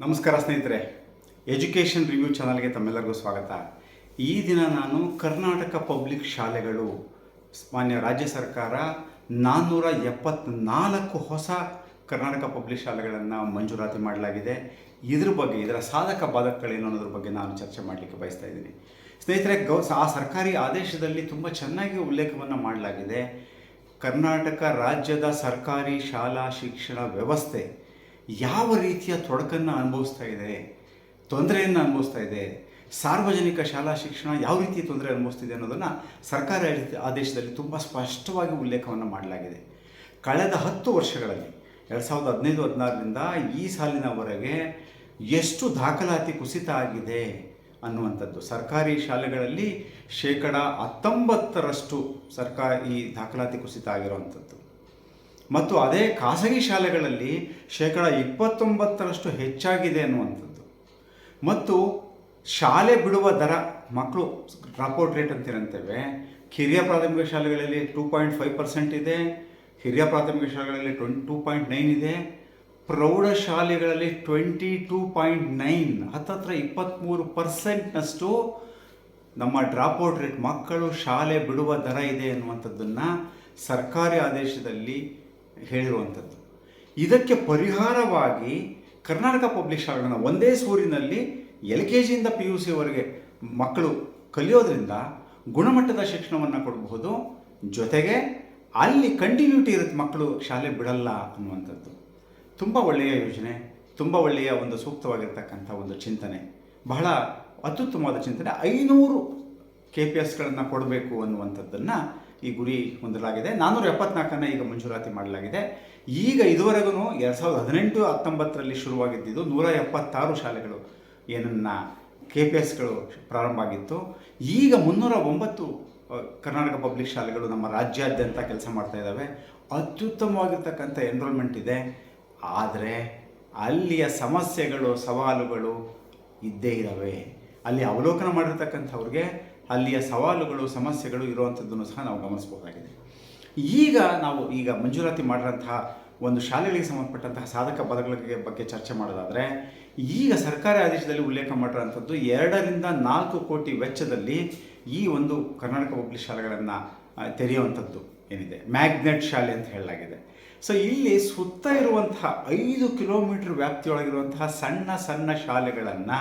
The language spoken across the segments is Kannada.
ನಮಸ್ಕಾರ ಸ್ನೇಹಿತರೆ ಎಜುಕೇಷನ್ ರಿವ್ಯೂ ಚಾನಲ್ಗೆ ತಮ್ಮೆಲ್ಲರಿಗೂ ಸ್ವಾಗತ. ಈ ದಿನ ನಾನು ಕರ್ನಾಟಕ ಪಬ್ಲಿಕ್ ಶಾಲೆಗಳು, ಮಾನ್ಯ ರಾಜ್ಯ ಸರ್ಕಾರ ನಾನ್ನೂರ ಎಪ್ಪತ್ನಾಲ್ಕು ಹೊಸ ಕರ್ನಾಟಕ ಪಬ್ಲಿಕ್ ಶಾಲೆಗಳನ್ನು ಮಂಜೂರಾತಿ ಮಾಡಲಾಗಿದೆ. ಇದ್ರ ಬಗ್ಗೆ, ಇದರ ಸಾಧಕ ಬಾಧಕಗಳೇನು ಅನ್ನೋದ್ರ ಬಗ್ಗೆ ನಾನು ಚರ್ಚೆ ಮಾಡಲಿಕ್ಕೆ ಬಯಸ್ತಾ ಇದ್ದೀನಿ. ಸ್ನೇಹಿತರೆ, ಗೌ, ಆ ಸರ್ಕಾರಿ ಆದೇಶದಲ್ಲಿ ತುಂಬ ಚೆನ್ನಾಗಿ ಉಲ್ಲೇಖವನ್ನು ಮಾಡಲಾಗಿದೆ. ಕರ್ನಾಟಕ ರಾಜ್ಯದ ಸರ್ಕಾರಿ ಶಾಲಾ ಶಿಕ್ಷಣ ವ್ಯವಸ್ಥೆ ಯಾವ ರೀತಿಯ ತೊಡಕನ್ನು ಅನುಭವಿಸ್ತಾ ಇದೆ, ತೊಂದರೆಯನ್ನು ಅನುಭವಿಸ್ತಾ ಇದೆ, ಸಾರ್ವಜನಿಕ ಶಾಲಾ ಶಿಕ್ಷಣ ಯಾವ ರೀತಿ ತೊಂದರೆ ಅನುಭವಿಸ್ತಿದೆ ಅನ್ನೋದನ್ನು ಸರ್ಕಾರ ಆದೇಶ- ಆದೇಶದಲ್ಲಿ ತುಂಬ ಸ್ಪಷ್ಟವಾಗಿ ಉಲ್ಲೇಖವನ್ನು ಮಾಡಲಾಗಿದೆ. ಕಳೆದ ಹತ್ತು ವರ್ಷಗಳಲ್ಲಿ, ಎರಡು ಸಾವಿರದ ಹದಿನೈದು, ಹದಿನಾರರಿಂದ ಈ ಸಾಲಿನವರೆಗೆ ಎಷ್ಟು ದಾಖಲಾತಿ ಕುಸಿತ ಆಗಿದೆ ಅನ್ನುವಂಥದ್ದು. ಸರ್ಕಾರಿ ಶಾಲೆಗಳಲ್ಲಿ ಶೇಕಡ ಹತ್ತೊಂಬತ್ತರಷ್ಟು ಸರ್ಕಾರಿ ದಾಖಲಾತಿ ಕುಸಿತ ಆಗಿರುವಂಥದ್ದು. ಮತ್ತು ಅದೇ ಖಾಸಗಿ ಶಾಲೆಗಳಲ್ಲಿ ಶೇಕಡ ಇಪ್ಪತ್ತೊಂಬತ್ತರಷ್ಟು ಹೆಚ್ಚಾಗಿದೆ ಅನ್ನುವಂಥದ್ದು. ಮತ್ತು ಶಾಲೆ ಬಿಡುವ ದರ ಮಕ್ಕಳು ಡ್ರಾಪ್ಔಟ್ ರೇಟ್ ಅಂತಿರಂತೇವೆ. ಕಿರಿಯ ಪ್ರಾಥಮಿಕ ಶಾಲೆಗಳಲ್ಲಿ ಟೂ ಪಾಯಿಂಟ್ ಫೈವ್ ಪರ್ಸೆಂಟ್ ಇದೆ. ಹಿರಿಯ ಪ್ರಾಥಮಿಕ ಶಾಲೆಗಳಲ್ಲಿ ಟ್ವೆಂಟಿ ಟೂ ಪಾಯಿಂಟ್ ನೈನ್ ಇದೆ. ಪ್ರೌಢಶಾಲೆಗಳಲ್ಲಿ ಟ್ವೆಂಟಿ ಟೂ ಪಾಯಿಂಟ್ ನೈನ್ ಹತ್ತತ್ರ ಇಪ್ಪತ್ತ್ಮೂರು ಪರ್ಸೆಂಟ್ನಷ್ಟು ನಮ್ಮ ಡ್ರಾಪ್ಔಟ್ ರೇಟ್ ಮಕ್ಕಳು ಶಾಲೆ ಬಿಡುವ ದರ ಇದೆ ಅನ್ನುವಂಥದ್ದನ್ನು ಸರ್ಕಾರಿ ಆದೇಶದಲ್ಲಿ ಹೇಳಿರುವಂಥದ್ದು. ಇದಕ್ಕೆ ಪರಿಹಾರವಾಗಿ ಕರ್ನಾಟಕ ಪಬ್ಲಿಕ್ ಶಾಲೆಗಳನ್ನು ಒಂದೇ ಸೂರಿನಲ್ಲಿ ಎಲ್ ಕೆ ಜಿಯಿಂದ ಪಿ ಯು ಸಿವರೆಗೆ ಮಕ್ಕಳು ಕಲಿಯೋದ್ರಿಂದ ಗುಣಮಟ್ಟದ ಶಿಕ್ಷಣವನ್ನು ಕೊಡಬಹುದು. ಜೊತೆಗೆ ಅಲ್ಲಿ ಕಂಟಿನ್ಯೂಟಿ ಇರುತ್ತೆ ಮಕ್ಕಳು ಶಾಲೆ ಬಿಡಲ್ಲ ಅನ್ನುವಂಥದ್ದು. ತುಂಬ ಒಳ್ಳೆಯ ಯೋಜನೆ, ತುಂಬ ಒಳ್ಳೆಯ ಒಂದು ಸೂಕ್ತವಾಗಿರ್ತಕ್ಕಂಥ ಒಂದು ಚಿಂತನೆ. ಬಹಳ ಅತ್ಯುತ್ತಮವಾದ ಚಿಂತನೆ. ಐನೂರು ಕೆ ಪಿ ಎಸ್ಗಳನ್ನು ಕೊಡಬೇಕು ಅನ್ನುವಂಥದ್ದನ್ನು ಈ ಗುರಿ ಹೊಂದಲಾಗಿದೆ. ನಾನ್ನೂರ ಎಪ್ಪತ್ನಾಲ್ಕನ್ನು ಈಗ ಮಂಜೂರಾತಿ ಮಾಡಲಾಗಿದೆ. ಈಗ ಇದುವರೆಗೂ ಎರಡು ಸಾವಿರದ ಹದಿನೆಂಟು, ಹತ್ತೊಂಬತ್ತರಲ್ಲಿ ಶುರುವಾಗಿದ್ದಿದ್ದು ನೂರ ಎಪ್ಪತ್ತಾರು ಶಾಲೆಗಳು ಏನನ್ನ ಕೆ ಪಿ ಎಸ್ಗಳು ಪ್ರಾರಂಭ ಆಗಿತ್ತು. ಈಗ ಮುನ್ನೂರ ಒಂಬತ್ತು ಕರ್ನಾಟಕ ಪಬ್ಲಿಕ್ ಶಾಲೆಗಳು ನಮ್ಮ ರಾಜ್ಯಾದ್ಯಂತ ಕೆಲಸ ಮಾಡ್ತಾ ಇದ್ದಾವೆ ಅತ್ಯುತ್ತಮವಾಗಿರ್ತಕ್ಕಂಥ ಎನ್ರೋಲ್ಮೆಂಟ್ ಇದೆ. ಆದರೆ ಅಲ್ಲಿಯ ಸಮಸ್ಯೆಗಳು, ಸವಾಲುಗಳು ಇದ್ದೇ ಇದ್ದಾವೆ ಅಲ್ಲಿ ಅವಲೋಕನ ಮಾಡಿರ್ತಕ್ಕಂಥವ್ರಿಗೆ ಅಲ್ಲಿಯ ಸವಾಲುಗಳು, ಸಮಸ್ಯೆಗಳು ಇರುವಂಥದ್ದನ್ನು ಸಹ ನಾವು ಗಮನಿಸಬಹುದಾಗಿದೆ. ಈಗ ನಾವು ಈಗ ಮಂಜೂರಾತಿ ಮಾಡಿರೋಂತಹ ಒಂದು ಶಾಲೆಗಳಿಗೆ ಸಂಬಂಧಪಟ್ಟಂತಹ ಸಾಧಕ ಪದಗಳ ಬಗ್ಗೆ ಚರ್ಚೆ ಮಾಡೋದಾದರೆ, ಈಗ ಸರ್ಕಾರಿ ಆದೇಶದಲ್ಲಿ ಉಲ್ಲೇಖ ಮಾಡಿರೋಂಥದ್ದು ಎರಡರಿಂದ ನಾಲ್ಕು ಕೋಟಿ ವೆಚ್ಚದಲ್ಲಿ ಈ ಒಂದು ಕರ್ನಾಟಕ ಪಬ್ಲಿಕ್ ಶಾಲೆಗಳನ್ನು ತೆರೆಯುವಂಥದ್ದು ಏನಿದೆ? ಮ್ಯಾಗ್ನೆಟ್ ಶಾಲೆ ಅಂತ ಹೇಳಲಾಗಿದೆ. ಸೊ ಇಲ್ಲಿ ಸುತ್ತ ಇರುವಂತಹ ಐದು ಕಿಲೋಮೀಟರ್ ವ್ಯಾಪ್ತಿಯೊಳಗಿರುವಂತಹ ಸಣ್ಣ ಸಣ್ಣ ಶಾಲೆಗಳನ್ನು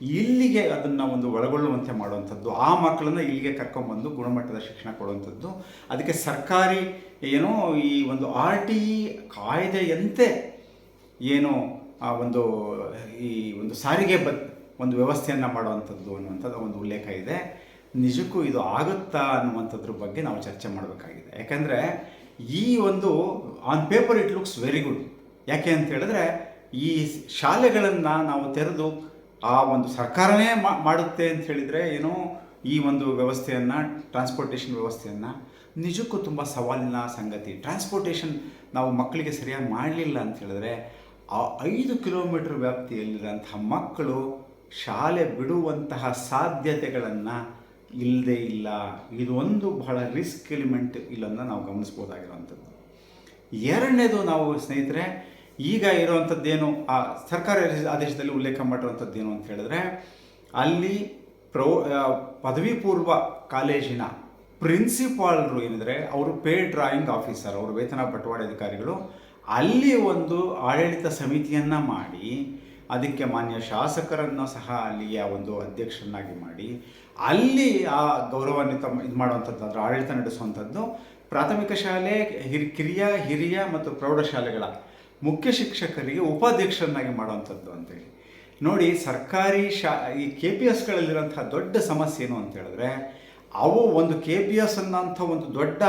ಇಲ್ಲಿಗೆ ಅದನ್ನು ಒಂದು ಒಳಗೊಳ್ಳುವಂತೆ ಮಾಡುವಂಥದ್ದು, ಆ ಮಕ್ಕಳನ್ನು ಇಲ್ಲಿಗೆ ಕರ್ಕೊಂಬಂದು ಗುಣಮಟ್ಟದ ಶಿಕ್ಷಣ ಕೊಡುವಂಥದ್ದು. ಅದಕ್ಕೆ ಸರ್ಕಾರಿ ಏನೋ ಈ ಒಂದು ಆರ್ ಟಿ ಇ ಕಾಯ್ದೆಯಂತೆ ಏನು ಆ ಒಂದು, ಈ ಒಂದು ಸಾರಿಗೆ ಬದ್, ಒಂದು ವ್ಯವಸ್ಥೆಯನ್ನು ಮಾಡುವಂಥದ್ದು ಅನ್ನುವಂಥದ್ದು ಒಂದು ಉಲ್ಲೇಖ ಇದೆ. ನಿಜಕ್ಕೂ ಇದು ಆಗುತ್ತಾ ಅನ್ನುವಂಥದ್ರ ಬಗ್ಗೆ ನಾವು ಚರ್ಚೆ ಮಾಡಬೇಕಾಗಿದೆ. ಯಾಕೆಂದರೆ ಈ ಒಂದು on paper it looks very good ಯಾಕೆ ಅಂತ ಹೇಳಿದ್ರೆ ಈ ಶಾಲೆಗಳನ್ನು ನಾವು ತೆರೆದು ಆ ಒಂದು ಸರ್ಕಾರನೇ ಮಾಡುತ್ತೆ ಅಂತ ಹೇಳಿದರೆ ಏನೋ ಈ ಒಂದು ವ್ಯವಸ್ಥೆಯನ್ನು ಟ್ರಾನ್ಸ್ಪೋರ್ಟೇಷನ್ ವ್ಯವಸ್ಥೆಯನ್ನು ನಿಜಕ್ಕೂ ತುಂಬ ಸವಾಲಿನ ಸಂಗತಿ. ಟ್ರಾನ್ಸ್ಪೋರ್ಟೇಷನ್ ನಾವು ಮಕ್ಕಳಿಗೆ ಸರಿಯಾಗಿ ಮಾಡಲಿಲ್ಲ ಅಂತ ಹೇಳಿದ್ರೆ ಆ ಐದು ಕಿಲೋಮೀಟರ್ ವ್ಯಾಪ್ತಿಯಲ್ಲಿರೋಂತಹ ಮಕ್ಕಳು ಶಾಲೆ ಬಿಡುವಂತಹ ಸಾಧ್ಯತೆಗಳನ್ನು ಇಲ್ಲದೇ ಇಲ್ಲ. ಇದೊಂದು ಬಹಳ ರಿಸ್ಕ್ ಎಲಿಮೆಂಟ್ ಇಲ್ಲನ್ನು ನಾವು ಗಮನಿಸ್ಬೋದಾಗಿರುವಂಥದ್ದು. ಎರಡನೇದು ನಾವು ಸ್ನೇಹಿತರೆ ಈಗ ಇರುವಂಥದ್ದೇನು, ಆ ಸರ್ಕಾರಿ ಆದೇಶದಲ್ಲಿ ಉಲ್ಲೇಖ ಮಾಡಿರುವಂಥದ್ದೇನು ಅಂತ ಹೇಳಿದ್ರೆ, ಅಲ್ಲಿ ಪ್ರೌ ಪದವಿ ಪೂರ್ವ ಕಾಲೇಜಿನ ಪ್ರಿನ್ಸಿಪಾಲ್ರು ಏನಿದ್ರೆ, ಅವರು ಪೇ ಡ್ರಾಯಿಂಗ್ ಆಫೀಸರ್, ಅವರು ವೇತನ ಬಟವಾಡೆ ಅಧಿಕಾರಿಗಳು, ಅಲ್ಲಿ ಒಂದು ಆಡಳಿತ ಸಮಿತಿಯನ್ನು ಮಾಡಿ, ಅದಕ್ಕೆ ಮಾನ್ಯ ಶಾಸಕರನ್ನು ಸಹ ಅಲ್ಲಿಯ ಒಂದು ಅಧ್ಯಕ್ಷರನ್ನಾಗಿ ಮಾಡಿ, ಅಲ್ಲಿ ಆ ಗೌರವಾನ್ವಿತ ಇದು ಮಾಡುವಂಥದ್ದು, ಅದರ ಆಡಳಿತ ನಡೆಸುವಂಥದ್ದು, ಪ್ರಾಥಮಿಕ ಶಾಲೆ, ಹಿರಿ, ಕಿರಿಯ, ಹಿರಿಯ ಮತ್ತು ಪ್ರೌಢಶಾಲೆಗಳ ಮುಖ್ಯ ಶಿಕ್ಷಕರಿಗೆ ಉಪಾಧ್ಯಕ್ಷರನ್ನಾಗಿ ಮಾಡುವಂಥದ್ದು ಅಂತೇಳಿ. ನೋಡಿ, ಸರ್ಕಾರಿ ಶಾ, ಈ ಕೆ ಪಿ ಎಸ್ಗಳಲ್ಲಿರೋಂಥ ದೊಡ್ಡ ಸಮಸ್ಯೆ ಏನು ಅಂತ ಹೇಳಿದ್ರೆ, ಅವು ಒಂದು ಕೆ ಪಿ ಎಸ್ ಅನ್ನೋಂಥ ಒಂದು ದೊಡ್ಡ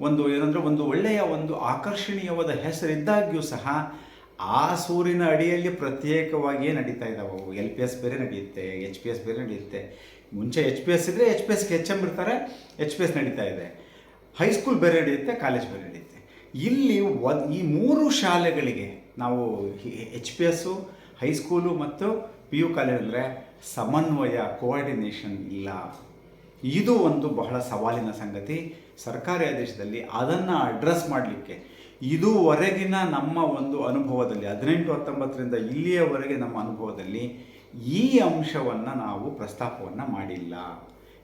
ಒಂದು ಏನಂದರೆ ಒಂದು ಒಳ್ಳೆಯ ಒಂದು ಆಕರ್ಷಣೀಯವಾದ ಹೆಸರಿದ್ದಾಗ್ಯೂ ಸಹ ಆ ಸೂರಿನ ಅಡಿಯಲ್ಲಿ ಪ್ರತ್ಯೇಕವಾಗಿಯೇ ನಡೀತಾ ಇದ್ದಾವೆ. ಅವು ಎಲ್ ಪಿ ಎಸ್ ಬೇರೆ ನಡೆಯುತ್ತೆ ಎಚ್ ಪಿ ಎಸ್ ಬೇರೆ ನಡೆಯುತ್ತೆ. ಮುಂಚೆ ಎಚ್ ಪಿ ಎಸ್ ಇದ್ದರೆ ಎಚ್ ಪಿ ಎಸ್ಗೆ ಇರ್ತಾರೆ ಎಚ್ ಪಿ ಎಸ್ ನಡೀತಾ ಇದೆ. ಹೈಸ್ಕೂಲ್ ಬೇರೆ ನಡೆಯುತ್ತೆ ಕಾಲೇಜ್ ಬೇರೆ ನಡೆಯುತ್ತೆ ಇಲ್ಲಿ ಒದ್ ಈ ಮೂರು ಶಾಲೆಗಳಿಗೆ ನಾವು H P S high school ಮತ್ತು ಪಿ ಯು ಕಾಲೇಜ್ ಅಂದರೆ ಸಮನ್ವಯ ಕೋಆರ್ಡಿನೇಷನ್ ಇಲ್ಲ. ಇದು ಒಂದು ಬಹಳ ಸವಾಲಿನ ಸಂಗತಿ. ಸರ್ಕಾರಿ ಆದೇಶದಲ್ಲಿ ಅದನ್ನು ಅಡ್ರೆಸ್ ಮಾಡಲಿಕ್ಕೆ ಇದುವರೆಗಿನ ನಮ್ಮ ಒಂದು ಅನುಭವದಲ್ಲಿ, ಹದಿನೆಂಟು ಹತ್ತೊಂಬತ್ತರಿಂದ ಇಲ್ಲಿಯವರೆಗೆ ನಮ್ಮ ಅನುಭವದಲ್ಲಿ ಈ ಅಂಶವನ್ನು ನಾವು ಪ್ರಸ್ತಾಪವನ್ನು ಮಾಡಿಲ್ಲ.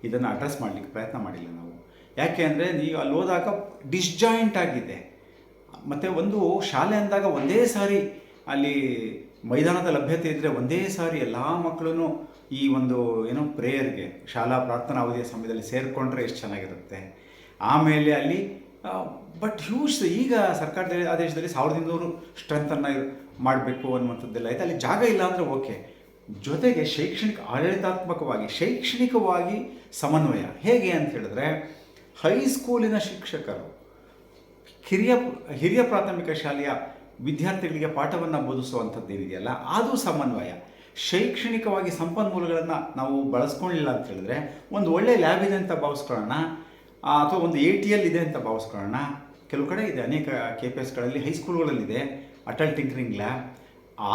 ಇದನ್ನು ಅಡ್ರೆಸ್ ಮಾಡಲಿಕ್ಕೆ ಪ್ರಯತ್ನ ಮಾಡಿಲ್ಲ ನಾವು. ಯಾಕೆ ಅಂದರೆ ನೀವು ಅಲ್ಲಿ ಹೋದಾಗ ಡಿಸ್ಜಾಯಿಂಟ್ ಆಗಿದೆ. ಮತ್ತು ಒಂದು ಶಾಲೆ ಅಂದಾಗ ಒಂದೇ ಸಾರಿ ಅಲ್ಲಿ ಮೈದಾನದ ಲಭ್ಯತೆ ಇದ್ದರೆ ಒಂದೇ ಸಾರಿ ಎಲ್ಲ ಮಕ್ಕಳು ಈ ಒಂದು ಏನೋ ಪ್ರೇಯರ್ಗೆ, ಶಾಲಾ ಪ್ರಾರ್ಥನಾ ಅವಧಿಯ ಸಮಯದಲ್ಲಿ ಸೇರಿಕೊಂಡ್ರೆ ಎಷ್ಟು ಚೆನ್ನಾಗಿರುತ್ತೆ. ಆಮೇಲೆ ಅಲ್ಲಿ ಬಟ್ ಹ್ಯೂಜ್ ಈಗ ಸರ್ಕಾರದ ಆದೇಶದಲ್ಲಿ ಸಾವಿರದ ಇನ್ನೂರು ಸ್ಟ್ರೆಂತನ್ನು ಮಾಡಬೇಕು ಅನ್ನುವಂಥದ್ದೆಲ್ಲ ಆಯಿತು ಅಲ್ಲಿ ಜಾಗ ಇಲ್ಲ ಅಂದರೆ ಓಕೆ ಜೊತೆಗೆ ಶೈಕ್ಷಣಿಕ ಆಡಳಿತಾತ್ಮಕವಾಗಿ, ಶೈಕ್ಷಣಿಕವಾಗಿ ಸಮನ್ವಯ. ಹೇಗೆ ಅಂತ ಹೇಳಿದ್ರೆ ಹೈಸ್ಕೂಲಿನ ಶಿಕ್ಷಕರು ಹಿರಿಯ ಹಿರಿಯ ಪ್ರಾಥಮಿಕ ಶಾಲೆಯ ವಿದ್ಯಾರ್ಥಿಗಳಿಗೆ ಪಾಠವನ್ನು ಬೋಧಿಸುವಂಥದ್ದು ಏನಿದೆಯಲ್ಲ ಅದು ಸಮನ್ವಯ. ಶೈಕ್ಷಣಿಕವಾಗಿ ಸಂಪನ್ಮೂಲಗಳನ್ನು ನಾವು ಬಳಸ್ಕೊಳ್ಳಿಲ್ಲ ಅಂತ ಹೇಳಿದ್ರೆ, ಒಂದು ಒಳ್ಳೆಯ ಲ್ಯಾಬ್ ಇದೆ ಅಂತ ಭಾವಿಸ್ಕೊಳ್ಳೋಣ ಅಥವಾ ಒಂದು ಎ ಟಿ ಎಲ್ ಇದೆ ಅಂತ ಭಾವಿಸ್ಕೊಳ್ಳೋಣ. ಕೆಲವು ಕಡೆ ಇದೆ, ಅನೇಕ ಕೆ ಪಿ ಎಸ್ಗಳಲ್ಲಿ ಹೈಸ್ಕೂಲ್ಗಳಲ್ಲಿದೆ, ಅಟಲ್ ಟಿಂಕರಿಂಗ್ ಲ್ಯಾಬ್.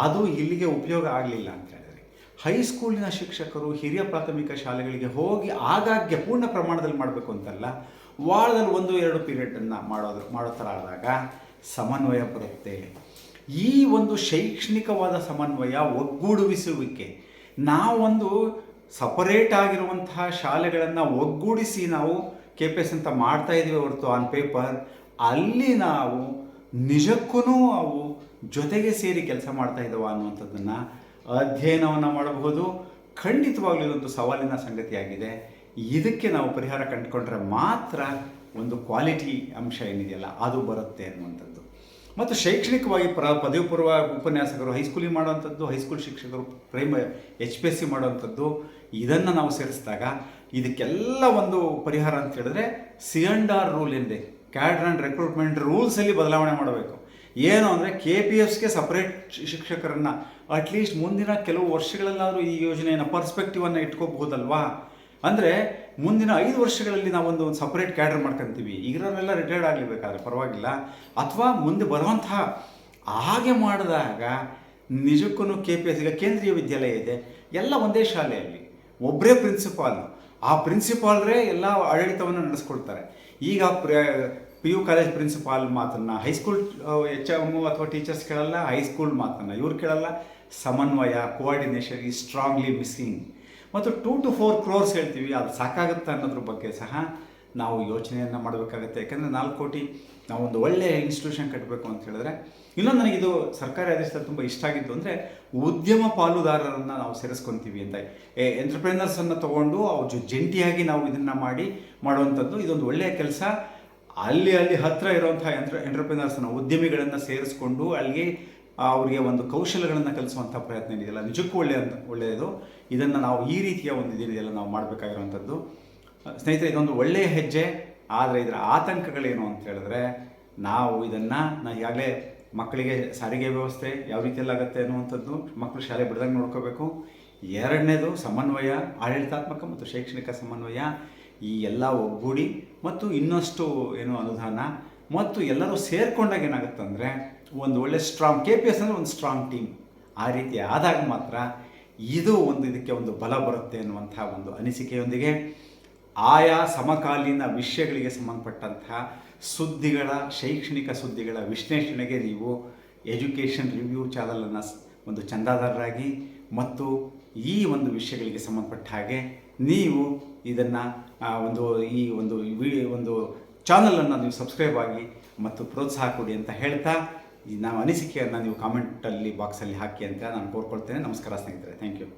ಅದು ಇಲ್ಲಿಗೆ ಉಪಯೋಗ ಆಗಲಿಲ್ಲ ಅಂತ ಹೇಳಿದ್ರೆ, ಹೈಸ್ಕೂಲಿನ ಶಿಕ್ಷಕರು ಹಿರಿಯ ಪ್ರಾಥಮಿಕ ಶಾಲೆಗಳಿಗೆ ಹೋಗಿ ಆಗಾಗ್ಗೆ ಪೂರ್ಣ ಪ್ರಮಾಣದಲ್ಲಿ ಮಾಡಬೇಕು ಅಂತಲ್ಲ ವಾರದಲ್ಲಿ ಒಂದು, ಎರಡು ಪೀರಿಯಡನ್ನು ಮಾಡೋದು, ಮಾಡೋ ಥರ ಆದಾಗ ಸಮನ್ವಯ ಬರುತ್ತೆ. ಈ ಒಂದು ಶೈಕ್ಷಣಿಕವಾದ ಸಮನ್ವಯ ಒಗ್ಗೂಡಿಸುವಿಕೆ, ನಾವೊಂದು ಸಪರೇಟ್ ಆಗಿರುವಂತಹ ಶಾಲೆಗಳನ್ನು ಒಗ್ಗೂಡಿಸಿ ನಾವು ಕೆ ಪಿ ಎಸ್ ಅಂತ ಮಾಡ್ತಾ ಇದ್ದೀವಿ ಹೊರತು ಆನ್ ಪೇಪರ್ ಅಲ್ಲಿ ನಾವು ನಿಜಕ್ಕೂ ಅವು ಜೊತೆಗೆ ಸೇರಿ ಕೆಲಸ ಮಾಡ್ತಾ ಇದ್ದಾವ ಅನ್ನುವಂಥದ್ದನ್ನು ಅಧ್ಯಯನವನ್ನು ಮಾಡಬಹುದು. ಖಂಡಿತವಾಗ್ಲೂ ಇದೊಂದು ಸವಾಲಿನ ಸಂಗತಿಯಾಗಿದೆ. ಇದಕ್ಕೆ ನಾವು ಪರಿಹಾರ ಕಂಡುಕೊಂಡ್ರೆ ಮಾತ್ರ ಒಂದು ಕ್ವಾಲಿಟಿ ಅಂಶ ಏನಿದೆಯಲ್ಲ, ಅದು ಬರುತ್ತೆ ಅನ್ನುವಂಥದ್ದು. ಮತ್ತು ಶೈಕ್ಷಣಿಕವಾಗಿ ಪ್ರ ಪದವಿ ಪೂರ್ವ ಉಪನ್ಯಾಸಕರು ಹೈಸ್ಕೂಲಿಗೆ ಮಾಡುವಂಥದ್ದು ಹೈಸ್ಕೂಲ್ ಶಿಕ್ಷಕರು ಪ್ರೈಮ ಎಚ್ ಪಿ ಎಸ್ ಸಿ ಮಾಡುವಂಥದ್ದು, ಇದನ್ನು ನಾವು ಸೇರಿಸಿದಾಗ ಇದಕ್ಕೆಲ್ಲ ಒಂದು ಪರಿಹಾರ ಅಂತ ಹೇಳಿದ್ರೆ ಸಿ ಅಂಡ್ ಆರ್ ರೂಲ್ ಏನಿದೆ? ಕ್ಯಾಡರ್ ಆ್ಯಂಡ್ ರೆಕ್ರೂಟ್ಮೆಂಟ್ ರೂಲ್ಸಲ್ಲಿ ಬದಲಾವಣೆ ಮಾಡಬೇಕು. ಏನು ಅಂದರೆ ಕೆ ಪಿ ಎಫ್ಸ್ಗೆ ಸಪ್ರೇಟ್ ಶಿಕ್ಷಕರನ್ನು ಅಟ್ಲೀಸ್ಟ್ ಮುಂದಿನ ಕೆಲವು ವರ್ಷಗಳಲ್ಲಾದರೂ ಈ ಯೋಜನೆಯನ್ನು ಪರ್ಸ್ಪೆಕ್ಟಿವನ್ನು ಇಟ್ಕೋಬಹುದಲ್ವಾ? ಅಂದರೆ ಮುಂದಿನ ಐದು ವರ್ಷಗಳಲ್ಲಿ ನಾವೊಂದು ಒಂದು ಸಪ್ರೇಟ್ ಕ್ಯಾಡರ್ ಮಾಡ್ಕೊಂತೀವಿ. ಈಗಿರೋರೆಲ್ಲ ರಿಟೈರ್ಡ್ ಆಗಲಿಬೇಕಾದ್ರೆ ಪರವಾಗಿಲ್ಲ. ಅಥವಾ ಮುಂದೆ ಬರುವಂತಹ ಹಾಗೆ ಮಾಡಿದಾಗ ನಿಜಕ್ಕೂ ಕೆ ಪಿ ಎಸ್ ಈಗ ಕೇಂದ್ರೀಯ ವಿದ್ಯಾಲಯ ಇದೆ. ಎಲ್ಲ ಒಂದೇ ಶಾಲೆಯಲ್ಲಿ. ಒಬ್ಬರೇ ಪ್ರಿನ್ಸಿಪಾಲ್ ಆ ಪ್ರಿನ್ಸಿಪಾಲ್ರೇ ಎಲ್ಲ ಆಡಳಿತವನ್ನು ನಡೆಸ್ಕೊಳ್ತಾರೆ. ಈಗ ಪಿ ಯು ಕಾಲೇಜ್ ಪ್ರಿನ್ಸಿಪಾಲ್ ಮಾತನ್ನು ಹೈಸ್ಕೂಲ್ ಎಚ್ ಎಂ ಅಥವಾ ಟೀಚರ್ಸ್ ಕೇಳಲ್ಲ ಹೈಸ್ಕೂಲ್ ಮಾತನ್ನು, ಇವ್ರು ಕೇಳಲ್ಲ. ಸಮನ್ವಯ ಕೋಆರ್ಡಿನೇಷನ್ ಈ ಸ್ಟ್ರಾಂಗ್ಲಿ ಮಿಸ್ಸಿಂಗ್ ಮತ್ತು ಟೂ ಟು ಫೋರ್ ಕ್ರೋರ್ಸ್ ಹೇಳ್ತೀವಿ. ಅದು ಸಾಕಾಗುತ್ತೆ ಅನ್ನೋದ್ರ ಬಗ್ಗೆ ಸಹ ನಾವು ಯೋಚನೆಯನ್ನು ಮಾಡಬೇಕಾಗುತ್ತೆ. ಯಾಕಂದರೆ ನಾಲ್ಕು ಕೋಟಿ ನಾವು ಒಂದು ಒಳ್ಳೆಯ ಇನ್ಸ್ಟಿಟ್ಯೂಷನ್ ಕಟ್ಟಬೇಕು ಅಂತ ಹೇಳಿದ್ರೆ, ಇನ್ನೊಂದು ನನಗಿದು ಸರ್ಕಾರಿ ಆದೇಶದಲ್ಲಿ ತುಂಬ ಇಷ್ಟ ಆಗಿತ್ತು ಅಂದರೆ, ಉದ್ಯಮ ಪಾಲುದಾರರನ್ನು ನಾವು ಸೇರಿಸ್ಕೊತೀವಿ ಅಂತ. ಎಂಟರ್ಪ್ರಿನರ್ಸನ್ನು ತೊಗೊಂಡು ಅವ್ರ ಜಂಟಿಯಾಗಿ ನಾವು ಇದನ್ನು ಮಾಡಿ ಮಾಡುವಂಥದ್ದು ಇದೊಂದು ಒಳ್ಳೆಯ ಕೆಲಸ. ಅಲ್ಲಿ ಅಲ್ಲಿ ಹತ್ತಿರ ಇರುವಂಥ ಎಂಟ್ರ ಎಂಟರ್ಪ್ರಿನರ್ಸನ್ನು ಉದ್ಯಮಿಗಳನ್ನು ಸೇರಿಸ್ಕೊಂಡು ಅಲ್ಲಿಗೆ ಅವರಿಗೆ ಒಂದು ಕೌಶಲ್ಯಗಳನ್ನು ಕಲಿಸುವಂಥ ಪ್ರಯತ್ನ ಇದೆಯಲ್ಲ ನಿಜಕ್ಕೂ ಒಳ್ಳೆಯ ಒಳ್ಳೆಯದು. ಇದನ್ನು ನಾವು ಈ ರೀತಿಯ ಒಂದು ಇದೇನಿದೆಯಲ್ಲ ನಾವು ಮಾಡಬೇಕಾಗಿರುವಂಥದ್ದು ಸ್ನೇಹಿತರೆ, ಇದೊಂದು ಒಳ್ಳೆಯ ಹೆಜ್ಜೆ, ಆದರೆ ಇದರ ಆತಂಕಗಳೇನು ಅಂತ ಹೇಳಿದ್ರೆ, ನಾವು ಇದನ್ನು, ನಾ ಈಗಾಗಲೇ ಮಕ್ಕಳಿಗೆ ಸಾರಿಗೆ ವ್ಯವಸ್ಥೆ ಯಾವ ರೀತಿಯಲ್ಲಿ ಆಗುತ್ತೆ ಅನ್ನುವಂಥದ್ದು ಮಕ್ಕಳು ಶಾಲೆ ಬಿಡ್ದಂಗೆ ನೋಡ್ಕೋಬೇಕು. ಎರಡನೇದು ಸಮನ್ವಯ, ಆಡಳಿತಾತ್ಮಕ ಮತ್ತು ಶೈಕ್ಷಣಿಕ ಸಮನ್ವಯ, ಈ ಎಲ್ಲ ಒಗ್ಗೂಡಿ, ಮತ್ತು ಇನ್ನಷ್ಟು ಏನು ಅನುದಾನ, ಮತ್ತು ಎಲ್ಲರೂ ಸೇರಿಕೊಂಡಾಗ ಏನಾಗುತ್ತೆ ಅಂದರೆ ಒಂದು ಒಳ್ಳೆ ಸ್ಟ್ರಾಂಗ್ ಕೆ ಪಿ ಎಸ್ ಅಂದರೆ ಒಂದು ಸ್ಟ್ರಾಂಗ್ ಟೀಮ್ ಆ ರೀತಿ ಆದಾಗ ಮಾತ್ರ ಇದು ಒಂದು ಇದಕ್ಕೆ ಒಂದು ಬಲ ಬರುತ್ತೆ ಅನ್ನುವಂಥ ಒಂದು ಅನಿಸಿಕೆಯೊಂದಿಗೆ ಆಯಾ ಸಮಕಾಲೀನ ವಿಷಯಗಳಿಗೆ ಸಂಬಂಧಪಟ್ಟಂತಹ ಸುದ್ದಿಗಳ, ಶೈಕ್ಷಣಿಕ ಸುದ್ದಿಗಳ ವಿಶ್ಲೇಷಣೆಗೆ ನೀವು ಎಜುಕೇಷನ್ ರಿವ್ಯೂ ಚಾನಲನ್ನು ಒಂದು ಚಂದಾದಾರರಾಗಿ ಮತ್ತು ಈ ಒಂದು ವಿಷಯಗಳಿಗೆ ಸಂಬಂಧಪಟ್ಟ ಹಾಗೆ ನೀವು ಇದನ್ನು ಒಂದು ಈ ಒಂದು ವಿಡಿಯೋ ಒಂದು ಚಾನಲನ್ನು ನೀವು ಸಬ್ಸ್ಕ್ರೈಬ್ ಆಗಿ ಮತ್ತು ಪ್ರೋತ್ಸಾಹ ಕೊಡಿ ಅಂತ ಹೇಳ್ತಾ ಈ ನಾವು ಅನಿಸಿಕೆಯನ್ನು ನೀವು ಕಾಮೆಂಟಲ್ಲಿ ಬಾಕ್ಸಲ್ಲಿ ಹಾಕಿ ಅಂತ ನಾನು ಕೋರ್ಕೊಳ್ತೇನೆ. ನಮಸ್ಕಾರ ಸ್ನೇಹಿತರೆ. Thank you